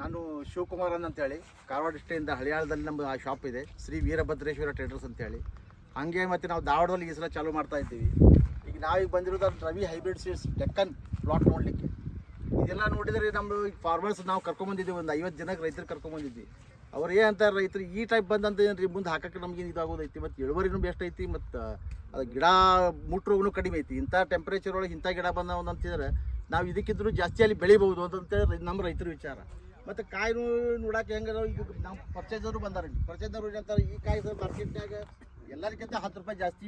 ನಾನು ಶಿವಕುಮಾರ್ ಅಂತೇಳಿ. ಕಾರವಾರ ಡಿಸ್ಟ್ರಿಕ್ಟಿಂದ ಹಳಿಯಾಳದಲ್ಲಿ ನಮ್ಮ ಆ ಶಾಪ್ ಇದೆ. ಶ್ರೀ ವೀರಭದ್ರೇಶ್ವರ ಟ್ರೇಡರ್ಸ್ ಅಂತೇಳಿ. ಹಂಗೆ ಮತ್ತು ನಾವು ಧಾರವಾಡದಲ್ಲಿ ಈ ಸಲ ಚಾಲೂ ಮಾಡ್ತಾ ಇದ್ದೀವಿ. ಈಗ ನಾವೀಗ ಬಂದಿರೋದು Ravi hybrid seeds Deccan plot ನೋಡಲಿಕ್ಕೆ. ಇದೆಲ್ಲ ನೋಡಿದರೆ ನಮ್ಮ ಫಾರ್ಮರ್ಸ್ ನಾವು ಕರ್ಕೊಂಬಂದಿದ್ದೀವಿ ಒಂದು ಐವತ್ತು ಜನಕ್ಕೆ ರೈತರು ಕರ್ಕೊಂಬಂದಿದ್ವಿ ಅವ್ರು ಅಂತಾರೆ ರೈತರು, ಈ ಟೈಪ್ ಬಂದಂತ ರೀ ಮುಂದೆ ಹಾಕಕ್ಕೆ ನಮ್ಗೆ ಇದಾಗೋದೈತಿ? ಮತ್ತು ಇಳುವರಿನೂ ಬೆಸ್ಟ್ ಐತಿ, ಮತ್ತು ಅದು ಗಿಡ ಮುಟ್ಟರೋಗೂ ಕಡಿಮೆ ಐತಿ. ಇಂಥ ಟೆಂಪ್ರೇಚರ್ ಒಳಗೆ ಇಂಥ ಗಿಡ ಬಂದವ ಅಂತಿದ್ರೆ ನಾವು ಇದಕ್ಕಿದ್ರು ಜಾಸ್ತಿ ಅಲ್ಲಿ ಬೆಳಿಬಹುದು ಅಂತಂತೇಳಿ ನಮ್ಮ ರೈತರ ವಿಚಾರ. ಮತ್ತು ಕಾಯಿನೂ ನೋಡಕ್ಕೆ ಹೆಂಗದ ಈಗ ನಮ್ಮ ಪರ್ಚೇಸರು ಬಂದಾರ ಇಲ್ಲಿ. ಪರ್ಚೇಸರು ಏನಂತಾರೆ ಈ ಕಾಯಿ ಸರ್ ಮಾರ್ಕೆಟ್ನಾಗ ಎಲ್ಲರಿಗಿಂತ ಹತ್ತು ರೂಪಾಯಿ ಜಾಸ್ತಿ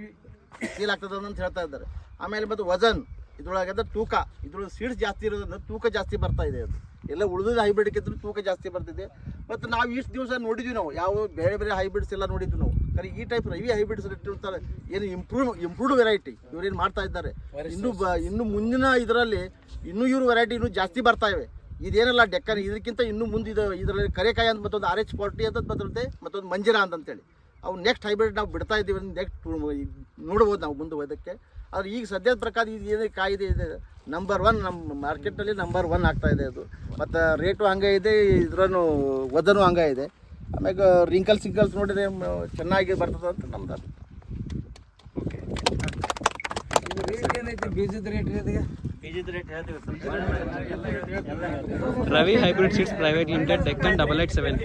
ಸೇಲ್ ಆಗ್ತದೆ ಅಂತ ಹೇಳ್ತಾ ಇದ್ದಾರೆ. ಆಮೇಲೆ ಮತ್ತು ವಜನ್ ಇದ್ರೊಳಗೆ ತೂಕ ಇದ್ರೊಳಗೆ ಸೀಡ್ಸ್ ಜಾಸ್ತಿ ಇರೋದ್ರಿಂದ ತೂಕ ಜಾಸ್ತಿ ಬರ್ತಾ ಇದೆ ಅದು. ಎಲ್ಲ ಉಳಿದ ಹೈಬ್ರಿಡ್ಗಿಂತ ತೂಕ ಜಾಸ್ತಿ ಬರ್ತಿದೆ. ಮತ್ತು ನಾವು ಇಷ್ಟು ದಿವಸ ನೋಡಿದ್ವಿ ನಾವು ಯಾವ ಬೇರೆ ಬೇರೆ ಹೈಬ್ರಿಡ್ಸ್ ಎಲ್ಲ ನೋಡಿದ್ವಿ ನಾವು. ಖರೆ ಈ ಟೈಪ್ ರವಿ ಹೈಬ್ರಿಡ್ಸ್ ಇಟ್ಟಿರ್ತಾರೆ. ಏನು ಇಂಪ್ರೂವ್ ಇಂಪ್ರೂವ್ಡ್ ವೆರೈಟಿ ಇವ್ರೇನು ಮಾಡ್ತಾ ಇದ್ದಾರೆ. ಇನ್ನು ಬ ಇನ್ನು ಮುಂದಿನ ಇದರಲ್ಲಿ ಇನ್ನೂ ಇವರು ವೆರೈಟಿ ಇನ್ನೂ ಜಾಸ್ತಿ ಬರ್ತಾ ಇವೆ. ಇದೇನಲ್ಲ ಡೆಕ್ಕನ್, ಇದಕ್ಕಿಂತ ಇನ್ನೂ ಮುಂದೆ ಇದು, ಇದರಲ್ಲಿ ಕರೆಕಾಯಿ ಅಂತ ಮತ್ತೊಂದು ಆರ್ ಎಚ್ ಫಾರ್ಟಿ ಅಂತ ಬರುತ್ತೆ ಮತ್ತೊಂದು ಮಂಜಿರಾ ಅಂತಂತೇಳಿ. ಅವು ನೆಕ್ಸ್ಟ್ ಹೈಬ್ರಿಡ್ ನಾವು ಬಿಡ್ತಾ ಇದ್ದೀವಿ ನೆಕ್ಸ್ಟ್ ನೋಡ್ಬೋದು ನಾವು ಮುಂದೆ ಹೋದಕ್ಕೆ. ಆದರೆ ಈಗ ಸದ್ಯದ ಪ್ರಕಾರ ಇದು ಏನೇ ಕಾಯಿದೆ, ಇದೆ ನಂಬರ್ ಒನ್ ನಮ್ಮ ಮಾರ್ಕೆಟಲ್ಲಿ ನಂಬರ್ ಒನ್ ಆಗ್ತಾ ಇದೆ ಅದು. ಮತ್ತು ರೇಟು ಹಂಗೆ ಇದೆ ಇದ್ರೂ ಒದನು ಹಂಗೆ ಇದೆ. ಆಮ್ಯಾಗ ರಿಂಕಲ್ ಸಿಂಕಲ್ಸ್ ನೋಡಿದ್ರೆ ಚೆನ್ನಾಗಿ ಬರ್ತದೆ ಅಂತ ನಮ್ದು ಏನೈತಿ ಬೀಜದ ರೇಟ್ ಇದಕ್ಕೆ Ravi hybrid seeds private limited Deccan double eight seven